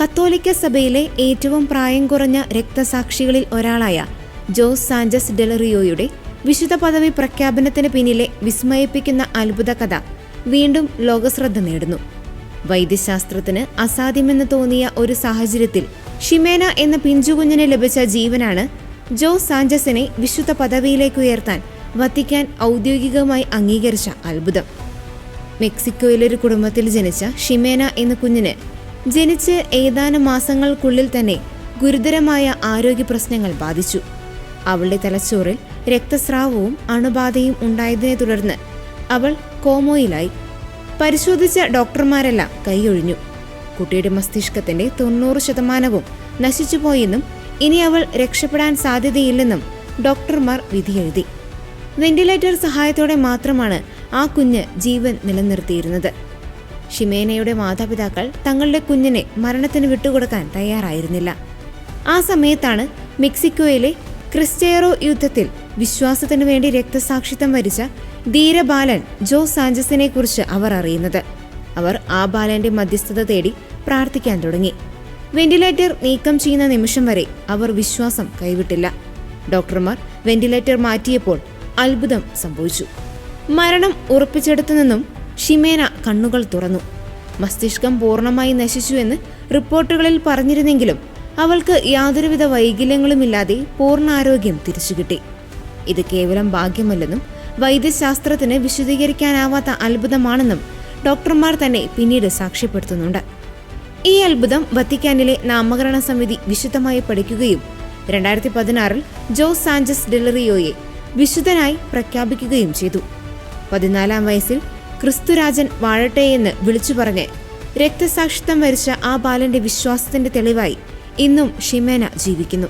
കത്തോലിക്ക സഭയിലെ ഏറ്റവും പ്രായം കുറഞ്ഞ രക്തസാക്ഷികളിൽ ഒരാളായ ജോസ് സാഞ്ചസ് ഡെലറിയോയുടെ വിശുദ്ധ പദവി പ്രഖ്യാപനത്തിന് പിന്നിലെ വിസ്മയിപ്പിക്കുന്ന അത്ഭുത കഥ വീണ്ടും ലോകശ്രദ്ധ നേടുന്നു. വൈദ്യശാസ്ത്രത്തിന് അസാധ്യമെന്ന് തോന്നിയ ഒരു സാഹചര്യത്തിൽ ഷിമേന എന്ന പിഞ്ചുകുഞ്ഞിന് ലഭിച്ച ജീവനാണ് ജോ സാഞ്ചസിനെ വിശുദ്ധ പദവിയിലേക്ക് ഉയർത്താൻ വത്തിക്കാൻ ഔദ്യോഗികമായി അംഗീകരിച്ച അത്ഭുതം. മെക്സിക്കോയിലൊരു കുടുംബത്തിൽ ജനിച്ച ഷിമേന എന്ന കുഞ്ഞിന് ജനിച്ച് ഏതാനും മാസങ്ങൾക്കുള്ളിൽ തന്നെ ഗുരുതരമായ ആരോഗ്യ പ്രശ്നങ്ങൾ ബാധിച്ചു. അവളുടെ തലച്ചോറിൽ രക്തസ്രാവവും അണുബാധയും ഉണ്ടായതിനെ തുടർന്ന് അവൾ കോമോയിലായി. പരിശോധിച്ച ഡോക്ടർമാരെല്ലാം കൈയൊഴിഞ്ഞു. കുട്ടിയുടെ മസ്തിഷ്കത്തിന്റെ തൊണ്ണൂറ് ശതമാനവും നശിച്ചുപോയെന്നും ഇനി അവൾ രക്ഷപ്പെടാൻ സാധ്യതയില്ലെന്നും ഡോക്ടർമാർ വിധിയെഴുതി. വെന്റിലേറ്റർ സഹായത്തോടെ മാത്രമാണ് ആ കുഞ്ഞ് ജീവൻ നിലനിർത്തിയിരുന്നത്. ഷിമേനയുടെ മാതാപിതാക്കൾ തങ്ങളുടെ കുഞ്ഞിനെ മരണത്തിന് വിട്ടുകൊടുക്കാൻ തയ്യാറായിരുന്നില്ല. ആ സമയത്താണ് മെക്സിക്കോയിലെ ക്രിസ്റ്റേറോ യുദ്ധത്തിൽ വിശ്വാസത്തിനു വേണ്ടി രക്തസാക്ഷിത്വം വരിച്ച ധീരബാലൻ ജോ സാഞ്ചസിനെ കുറിച്ച് അവർ അറിയുന്നത്. അവർ ആ ബാലന്റെ മധ്യസ്ഥത തേടി പ്രാർത്ഥിക്കാൻ തുടങ്ങി. വെന്റിലേറ്റർ നീക്കം ചെയ്യുന്ന നിമിഷം വരെ അവർ വിശ്വാസം കൈവിട്ടില്ല. ഡോക്ടർമാർ വെന്റിലേറ്റർ മാറ്റിയപ്പോൾ അത്ഭുതം സംഭവിച്ചു. മരണം ഉറപ്പിച്ചെടുത്തു നിന്നും ഷിമേന കണ്ണുകൾ തുറന്നു. മസ്തിഷ്കം പൂർണമായി നശിച്ചുവെന്ന് റിപ്പോർട്ടുകളിൽ പറഞ്ഞിരുന്നെങ്കിലും അവൾക്ക് യാതൊരുവിധ വൈകല്യങ്ങളുമില്ലാതെ പൂർണ ആരോഗ്യം തിരിച്ചുകിട്ടി. ഇത് കേവലം ഭാഗ്യമല്ലെന്നും വൈദ്യശാസ്ത്രത്തിന് വിശദീകരിക്കാനാവാത്ത അത്ഭുതമാണെന്നും ഡോക്ടർമാർ തന്നെ പിന്നീട് സാക്ഷ്യപ്പെടുത്തുന്നുണ്ട്. ഈ അത്ഭുതം വത്തിക്കാനിലെ നാമകരണ സമിതി വിശുദ്ധമായി പഠിക്കുകയും രണ്ടായിരത്തി പതിനാറിൽ ജോ സാഞ്ചസ് ഡെലറിയോയെ വിശുദ്ധനായി പ്രഖ്യാപിക്കുകയും ചെയ്തു. പതിനാലാം വയസ്സിൽ ക്രിസ്തുരാജൻ വാഴട്ടെ എന്ന് വിളിച്ചു പറഞ്ഞ് രക്തസാക്ഷിത്വം വരിച്ച ആ ബാലന്റെ വിശ്വാസത്തിന്റെ തെളിവായി ഇന്നും ഷിമേന ജീവിക്കുന്നു.